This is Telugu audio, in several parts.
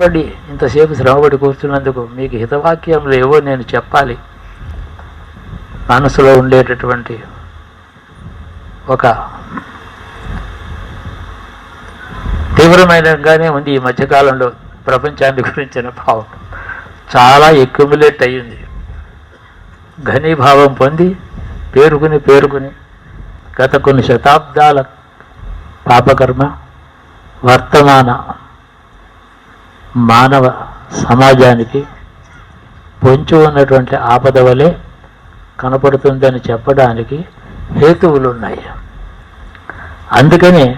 పడి ఇంతసేపు శ్రమపడి కూర్చున్నందుకు మీకు హితవాక్యములు ఏవో నేను చెప్పాలి. మనసులో ఉండేటటువంటి ఒక తీవ్రమైనగానే ఉంది ఈ మధ్యకాలంలో ప్రపంచాన్ని గురించిన భావం. చాలా ఎక్యుములేట్ అయ్యింది. ఘనీభావం పొంది పేరుకుని పేరుకుని గత కొన్ని శతాబ్దాల పాపకర్మ వర్తమాన మానవ సమాజానికి పొంచి ఉన్నటువంటి ఆపద వలె కనపడుతుందని చెప్పడానికి హేతువులు ఉన్నాయి అందుకని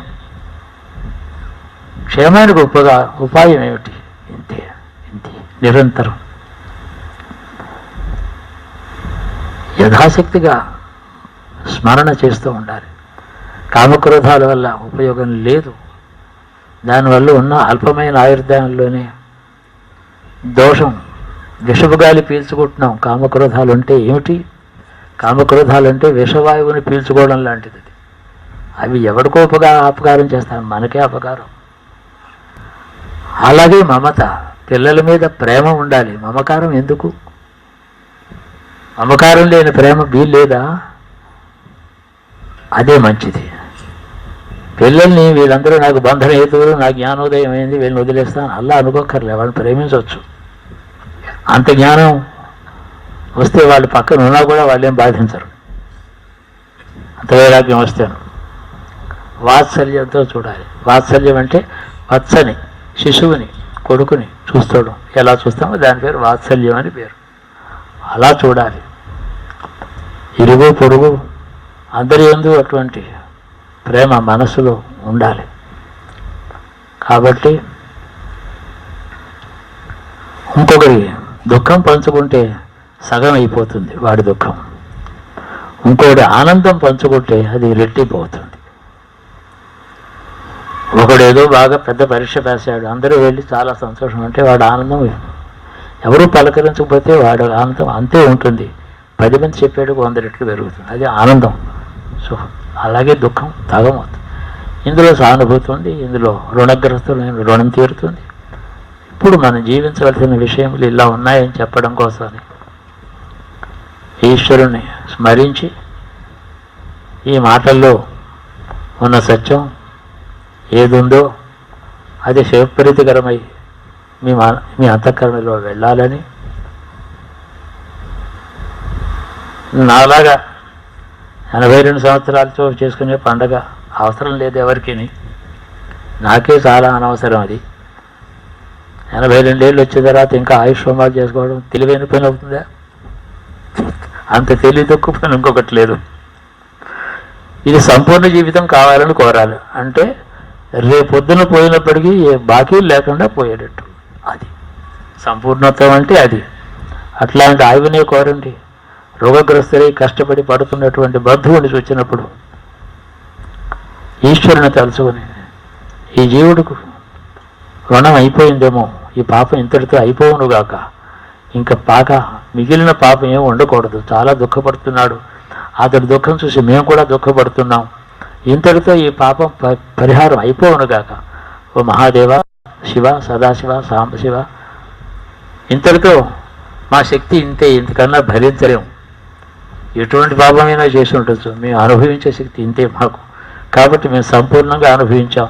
క్షేమానికి ఉపగా ఉపాయం ఏమిటి? ఇంతే ఇంతే నిరంతరం. యథాశక్తిగా స్మరణ చేస్తూ ఉండాలి. కామక్రోధాల వల్ల ఉపయోగం లేదు. దానివల్ల ఉన్న అల్పమైన ఆయుర్దానంలోనే దోషం విషపు గాలి పీల్చుకుంటున్నాం. కామక్రోధాలు అంటే ఏమిటి? కామక్రోధాలు అంటే విషవాయువుని పీల్చుకోవడం లాంటిది అది. అవి ఎవరికో ఉపగా అపకారం చేస్తాను మనకే అపకారం. అలాగే మమత. పిల్లల మీద ప్రేమ ఉండాలి. మమకారం ఎందుకు? మమకారం లేని ప్రేమ వీల్లేదా? అదే మంచిది. పిల్లల్ని వీళ్ళందరూ నాకు బంధన హేతువులు నా జ్ఞానోదయం అయింది వీళ్ళని వదిలేస్తాను. అలా అనుకోకర్లే వాళ్ళని ప్రేమించవచ్చు అంత జ్ఞానం వస్తే వాళ్ళు పక్కన ఉన్నా కూడా వాళ్ళేం బాధించరు. అంత వైరాగ్యం వస్తాను. వాత్సల్యంతో చూడాలి. వాత్సల్యం అంటే వత్సని శిశువుని కొడుకుని చూస్తాడు. ఎలా చూస్తామో దాని పేరు వాత్సల్యం అని పేరు. అలా చూడాలి. ఇరుగు పొరుగు అందరి ఎందు అటువంటి ప్రేమ మనసులో ఉండాలి. కాబట్టి ఇంకొకరి దుఃఖం పంచుకుంటే సగం అయిపోతుంది వాడి దుఃఖం. ఇంకొకటి ఆనందం పంచుకుంటే అది రెట్టిపోతుంది. ఒకడు ఏదో బాగా పెద్ద పరీక్ష రాశాడు అందరూ వెళ్ళి చాలా సంతోషం. అంటే వాడు ఆనందం ఎవరు పలకరించకపోతే వాడు ఆనందం అంతే ఉంటుంది. పది మంది చెప్పాడు వంద రెట్లు పెరుగుతుంది. అది ఆనందం. సుఖం అలాగే దుఃఖం తాగమవుతుంది ఇందులో సానుభూతి ఉంది ఇందులో రుణగ్రస్తులైన రుణం తీరుతుంది. ఇప్పుడు మనం జీవించవలసిన విషయములు ఇలా ఉన్నాయని చెప్పడం కోసమని ఈశ్వరుని స్మరించి ఈ మాటల్లో ఉన్న సత్యం ఏదుందో అది శివప్రీతికరమై మీ మా మీ అంతఃకరణలో వెళ్ళాలని నాలాగా ఎనభై రెండు సంవత్సరాలతో చేసుకునే పండగ అవసరం లేదు ఎవరికి నాకే చాలా అనవసరం అది. ఎనభై రెండేళ్ళు వచ్చిన తర్వాత ఇంకా ఆయుష్ హోమాలు చేసుకోవడం తెలివైన పని అవుతుందా? అంత తెలివి తక్కువ పని ఇంకొకటి లేదు. ఇది సంపూర్ణ జీవితం కావాలని కోరాలి. అంటే రేపొద్దున పోయినప్పటికీ ఏ బాకీ లేకుండా పోయేటట్టు. అది. సంపూర్ణత్వం అంటే అది. అట్లాంటి ఆయువునే కోరండి. రోగగ్రస్తులై కష్టపడి పడుతున్నటువంటి బంధువుని చూచినప్పుడు ఈశ్వరుని తలుచుకుని ఈ జీవుడికి రుణం అయిపోయిందేమో ఈ పాపం ఇంతటితో అయిపోవును గాక. ఇంకా పాక మిగిలిన పాపం ఏమి ఉండకూడదు చాలా దుఃఖపడుతున్నాడు. అతడి దుఃఖం చూసి మేము కూడా దుఃఖపడుతున్నాం. ఇంతటితో ఈ పాపం పరిహారం అయిపోవునుగాక ఓ మహాదేవ శివ సదాశివ సాంబశివ ఇంతటితో మా శక్తి ఇంతే ఇంతకన్నా భరించలేము ఎటువంటి పాపమైనా చేసి ఉండొచ్చు మేము అనుభవించే శక్తి ఇంతే మాకు. కాబట్టి మేము సంపూర్ణంగా అనుభవించాం.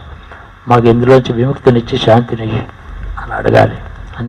మాకు ఇందులోంచి విముక్తినిచ్చి శాంతిని అని అడగాలి.